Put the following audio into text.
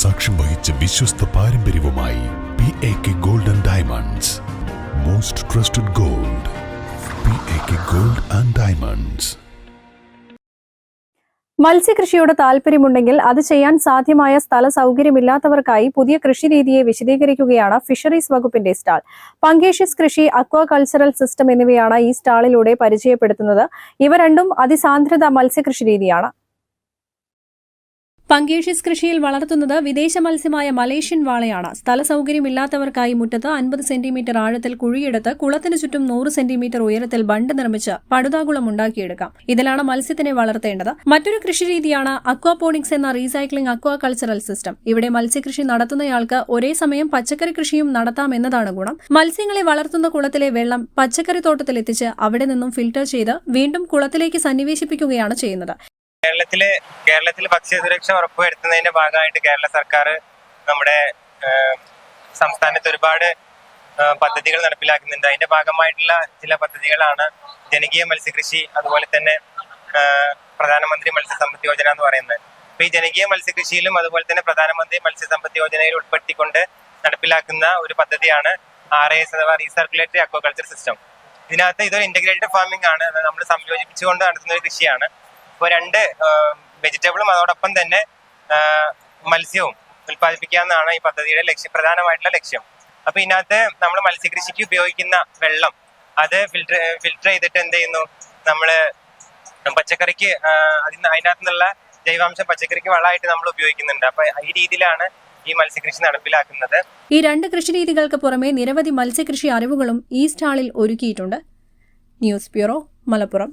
സാക്ഷ്യം വഹിച്ച വിശ്വസ്ത പാരമ്പര്യവുമായി P A K gold and diamonds most trusted gold P A K gold and diamonds മത്സ്യകൃഷിയോട് താൽപ്പര്യമുണ്ടെങ്കിൽ അത് ചെയ്യാൻ സാധ്യമായ സ്ഥല സൗകര്യമില്ലാത്തവർക്കായി പുതിയ കൃഷിരീതിയെ വിശദീകരിക്കുകയാണ് ഫിഷറീസ് വകുപ്പിന്റെ സ്റ്റാൾ. പങ്കേഷ്യസ് കൃഷി അക്വാ കൾച്ചറൽ സിസ്റ്റം എന്നിവയാണ് ഈ സ്റ്റാളിലൂടെ പരിചയപ്പെടുത്തുന്നത്. ഇവ രണ്ടും അതിസാന്ദ്രത മത്സ്യകൃഷി രീതിയാണ്. പങ്കേഷ്യസ് കൃഷിയിൽ വളർത്തുന്നത് വിദേശ മത്സ്യമായ മലേഷ്യൻ വാളയാണ്. സ്ഥല സൗകര്യമില്ലാത്തവർക്കായി മുറ്റത്ത് അൻപത് സെന്റിമീറ്റർ ആഴത്തിൽ കുഴിയെടുത്ത് കുളത്തിനു ചുറ്റും നൂറ് സെന്റിമീറ്റർ ഉയരത്തിൽ ബണ്ട് നിർമ്മിച്ച് പടുതാകുളം ഉണ്ടാക്കിയെടുക്കാം. ഇതിലാണ് മത്സ്യത്തിനെ വളർത്തേണ്ടത്. മറ്റൊരു കൃഷിരീതിയാണ് അക്വാപോണിക്സ് എന്ന റീസൈക്ലിംഗ് അക്വാ കൾച്ചറൽ സിസ്റ്റം. ഇവിടെ മത്സ്യകൃഷി നടത്തുന്നയാൾക്ക് ഒരേ സമയം പച്ചക്കറി കൃഷിയും നടത്താം എന്നതാണ് ഗുണം. മത്സ്യങ്ങളെ വളർത്തുന്ന കുളത്തിലെ വെള്ളം പച്ചക്കറി തോട്ടത്തിൽ എത്തിച്ച് അവിടെ നിന്നും ഫിൽട്ടർ ചെയ്ത് വീണ്ടും കുളത്തിലേക്ക് സന്നിവേശിപ്പിക്കുകയാണ് ചെയ്യുന്നത്. കേരളത്തിൽ കേരളത്തിൽ ഭക്ഷ്യസുരക്ഷ ഉറപ്പുവരുത്തുന്നതിന്റെ ഭാഗമായിട്ട് കേരള സർക്കാർ നമ്മുടെ സംസ്ഥാനത്ത് ഒരുപാട് പദ്ധതികൾ നടപ്പിലാക്കുന്നുണ്ട്. അതിന്റെ ഭാഗമായിട്ടുള്ള ചില പദ്ധതികളാണ് ജനകീയ മത്സ്യകൃഷി അതുപോലെ തന്നെ പ്രധാനമന്ത്രി മത്സ്യസമ്പത്ത് യോജന എന്ന് പറയുന്നത്. അപ്പൊ ഈ ജനകീയ മത്സ്യകൃഷിയിലും അതുപോലെ തന്നെ പ്രധാനമന്ത്രി മത്സ്യസമ്പത്ത് യോജനയിൽ ഉൾപ്പെടുത്തിക്കൊണ്ട് നടപ്പിലാക്കുന്ന ഒരു പദ്ധതിയാണ് ആർ എസ് അഥവാ റീസർക്കുലേറ്ററി അക്വാകൾച്ചർ സിസ്റ്റം. ഇതിനകത്ത് ഇതൊരു ഇന്റഗ്രേറ്റഡ് ഫാമിംഗ് ആണ്. നമ്മൾ സംയോജിപ്പിച്ചുകൊണ്ട് നടത്തുന്ന ഒരു കൃഷിയാണ്. ഇപ്പോൾ രണ്ട് വെജിറ്റബിളും അതോടൊപ്പം തന്നെ മത്സ്യവും ഉൽപ്പാദിപ്പിക്കാമെന്നാണ് ഈ പദ്ധതിയുടെ ലക്ഷ്യം പ്രധാനമായിട്ടുള്ള ലക്ഷ്യം. അപ്പൊ ഇതിനകത്ത് നമ്മൾ മത്സ്യകൃഷിക്ക് ഉപയോഗിക്കുന്ന വെള്ളം അത് ഫിൽറ്റർ ഫിൽറ്റർ ചെയ്തിട്ട് എന്ത് ചെയ്യുന്നു? നമ്മൾ പച്ചക്കറിക്ക് അതിന് അതിനകത്ത് നിന്നുള്ള ജൈവാംശം പച്ചക്കറിക്ക് വളമായിട്ട് നമ്മൾ ഉപയോഗിക്കുന്നുണ്ട്. അപ്പൊ ഈ രീതിയിലാണ് ഈ മത്സ്യകൃഷി നടപ്പിലാക്കുന്നത്. ഈ രണ്ട് കൃഷിരീതികൾക്ക് പുറമെ നിരവധി മത്സ്യകൃഷി അറിവുകളും ഈ സ്റ്റാളിൽ ഒരുക്കിയിട്ടുണ്ട്. News bureau Malappuram.